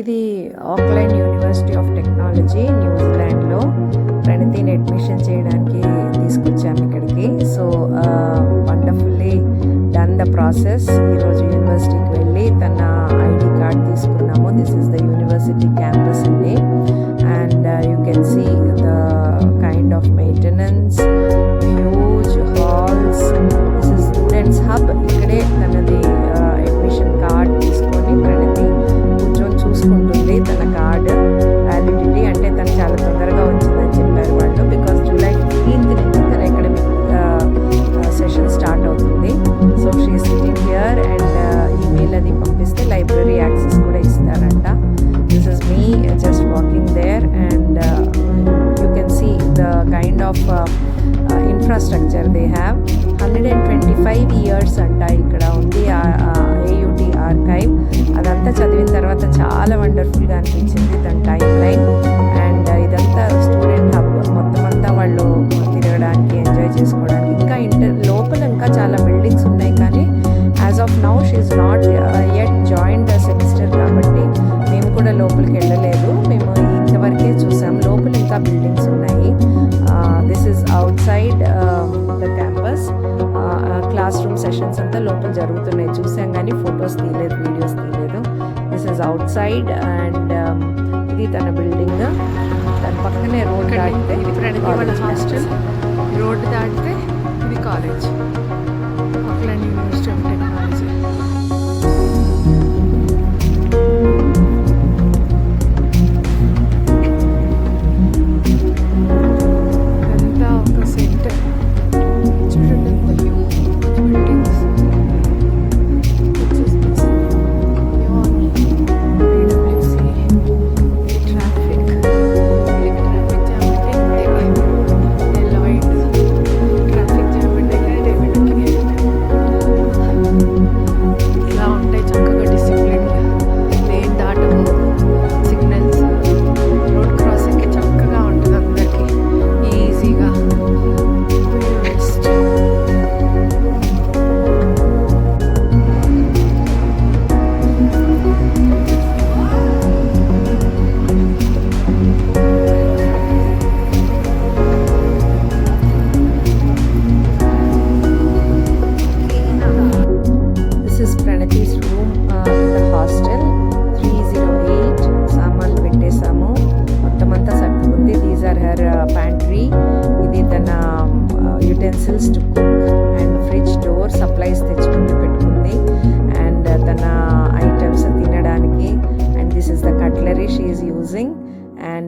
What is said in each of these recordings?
ఇది Auckland university of technology న్యూజిలాండ్లో. ప్రణతిని అడ్మిషన్ చేయడానికి తీసుకొచ్చాము ఇక్కడికి. So wonderfully done the process. ఈరోజు యూనివర్సిటీకి వెళ్ళి తన ఐడి కార్డ్ తీసుకున్నాము. This is the university campus అండి. And you can see the kind of maintenance of infrastructure they have hundred and twenty five years అంట ఇక్కడ ఉంది ఏయుటి ఆర్కైవ్ అదంతా చదివిన తర్వాత చాలా వండర్ఫుల్గా అనిపించింది దాని టైం లైన్ సెషన్స్ అంతా లోపల జరుగుతున్నాయి. చూసాం కానీ ఫొటోస్ తీయలేదు వీడియోస్ తీయలేదు. This is outside and ఇది తన బిల్డింగ్ దాని పక్కనే రోడ్ దాటితే ఇది ప్రణతి వాళ్ళ హాస్టల్. రోడ్డు దాటితే ఇది కాలేజ్ ఆక్లాండ్ happens to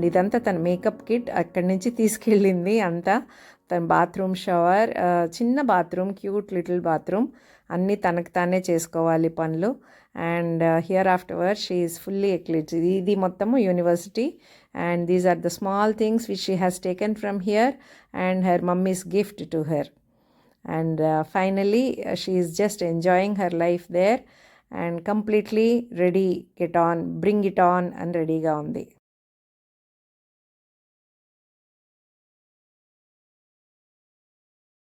ఇదంతా తన మేకప్ కిట్ అక్కడి నుంచి తీసుకెళ్ళింది అంతా. తన బాత్రూమ్ షవర్ చిన్న బాత్రూమ్ క్యూట్ లిటిల్ బాత్రూమ్ అన్నీ తనకు తానే చేసుకోవాలి పనులు. And here afterward she is fully ఎక్లిట్స్ ఇది మొత్తము university. And these are the small things which she has taken from here and her mummy's gift to her. And finally she is just enjoying her life there and completely ready get on bring it on అని రెడీగా ఉంది.